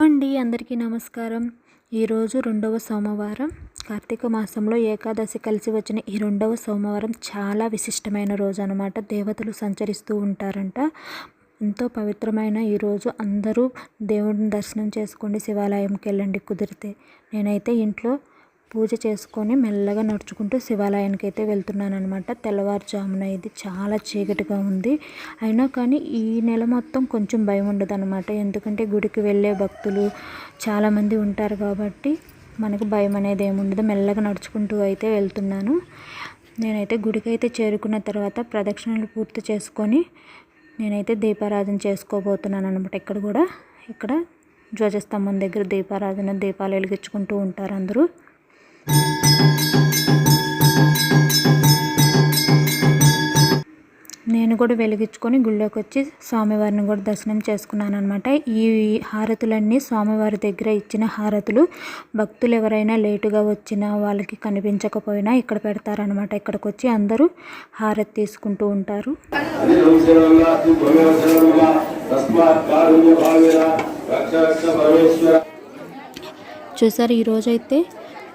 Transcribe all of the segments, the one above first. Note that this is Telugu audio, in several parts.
అండి అందరికీ నమస్కారం. ఈరోజు రెండవ సోమవారం. కార్తీక మాసంలో ఏకాదశి కలిసి వచ్చిన ఈ రెండవ సోమవారం చాలా విశిష్టమైన రోజు అనమాట దేవతలు సంచరిస్తూ ఉంటారంట. ఎంతో పవిత్రమైన ఈరోజు అందరూ దేవుడిని దర్శనం చేసుకోండి శివాలయంకి వెళ్ళండి కుదిరితే. నేనైతే ఇంట్లో పూజ చేసుకొని మెల్లగా నడుచుకుంటూ శివాలయానికి అయితే వెళ్తున్నాను అనమాట తెల్లవారుజామున ఇది చాలా చీకటిగా ఉంది. అయినా కానీ ఈ నెల మొత్తం కొంచెం భయం ఉండదు అనమాట ఎందుకంటే గుడికి వెళ్ళే భక్తులు చాలామంది ఉంటారు కాబట్టి మనకు భయం అనేది ఏముండదు మెల్లగా నడుచుకుంటూ అయితే వెళ్తున్నాను. నేనైతే గుడికి అయితే చేరుకున్న తర్వాత ప్రదక్షిణలు పూర్తి చేసుకొని నేనైతే దీపారాధన చేసుకోబోతున్నాను అనమాట ఇక్కడ కూడా ఇక్కడ ధ్వజస్తంభం దగ్గర దీపారాధన దీపాలు వెలిగించుకుంటూ ఉంటారు అందరూ. నేను కూడా వెలిగించుకొని గుళ్ళోకి వచ్చి స్వామివారిని కూడా దర్శనం చేసుకున్నాను అనమాట ఈ హారతులన్నీ స్వామివారి దగ్గర ఇచ్చిన హారతులు భక్తులు ఎవరైనా లేటుగా వచ్చినా వాళ్ళకి కనిపించకపోయినా ఇక్కడ పెడతారనమాట ఇక్కడికి వచ్చి అందరూ హారతి తీసుకుంటూ ఉంటారు. చూసారు ఈరోజైతే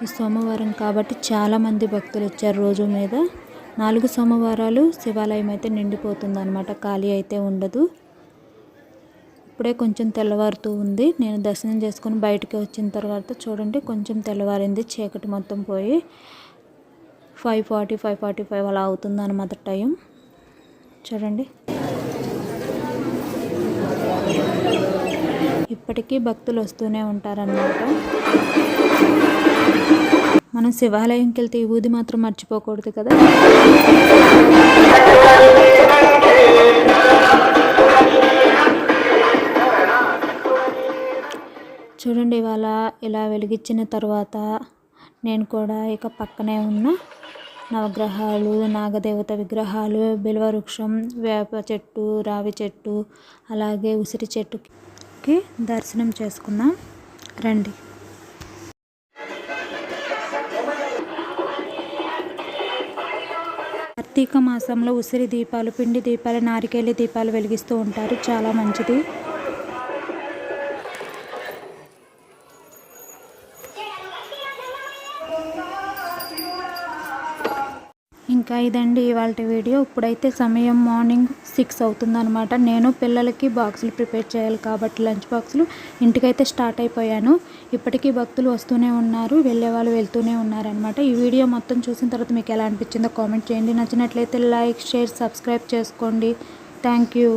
ఈ సోమవారం కాబట్టి చాలామంది భక్తులు వచ్చారు రోజు మీద. నాలుగు సోమవారాలు శివాలయం అయితే నిండిపోతుంది అనమాట ఖాళీ అయితే ఉండదు. ఇప్పుడే కొంచెం తెల్లవారుతూ ఉంది. నేను దర్శనం చేసుకుని బయటికి వచ్చిన తర్వాత చూడండి కొంచెం తెల్లవారింది చీకటి మొత్తం పోయి five forty five forty five అలా అవుతుంది అనమాట టైం. చూడండి. ఇప్పటికీ భక్తులు వస్తూనే ఉంటారన్నమాట. మనం శివాలయంకి వెళ్తే ఈ ఊది మాత్రం మర్చిపోకూడదు కదా? చూడండి ఇవాళ ఇలా వెలిగించిన తర్వాత నేను కూడా ఇక పక్కనే ఉన్న నవగ్రహాలు నాగదేవత విగ్రహాలు బిల్వవృక్షం వేప చెట్టు రావి చెట్టు అలాగే ఉసిరి చెట్టుకి దర్శనం చేసుకున్నాం రండి. కార్తీక మాసంలో ఉసిరి దీపాలు పిండి దీపాలు నారికేలి దీపాలు వెలిగిస్తూ ఉంటారు. చాలా మంచిది. ఇంకా ఇదండి ఇవాళ వీడియో. ఇప్పుడైతే సమయం మార్నింగ్ సిక్స్ అవుతుందనమాట నేను పిల్లలకి బాక్సులు ప్రిపేర్ చేయాలి కాబట్టి లంచ్ బాక్సులు ఇంటికైతే స్టార్ట్ అయిపోయాను. ఇప్పటికీ భక్తులు వస్తూనే ఉన్నారు వెళ్ళే వాళ్ళు వెళ్తూనే ఉన్నారనమాట ఈ వీడియో మొత్తం చూసిన తర్వాత మీకు ఎలా అనిపించిందో కామెంట్ చేయండి. నచ్చినట్లయితే లైక్ షేర్ సబ్స్క్రైబ్ చేసుకోండి. Thank you.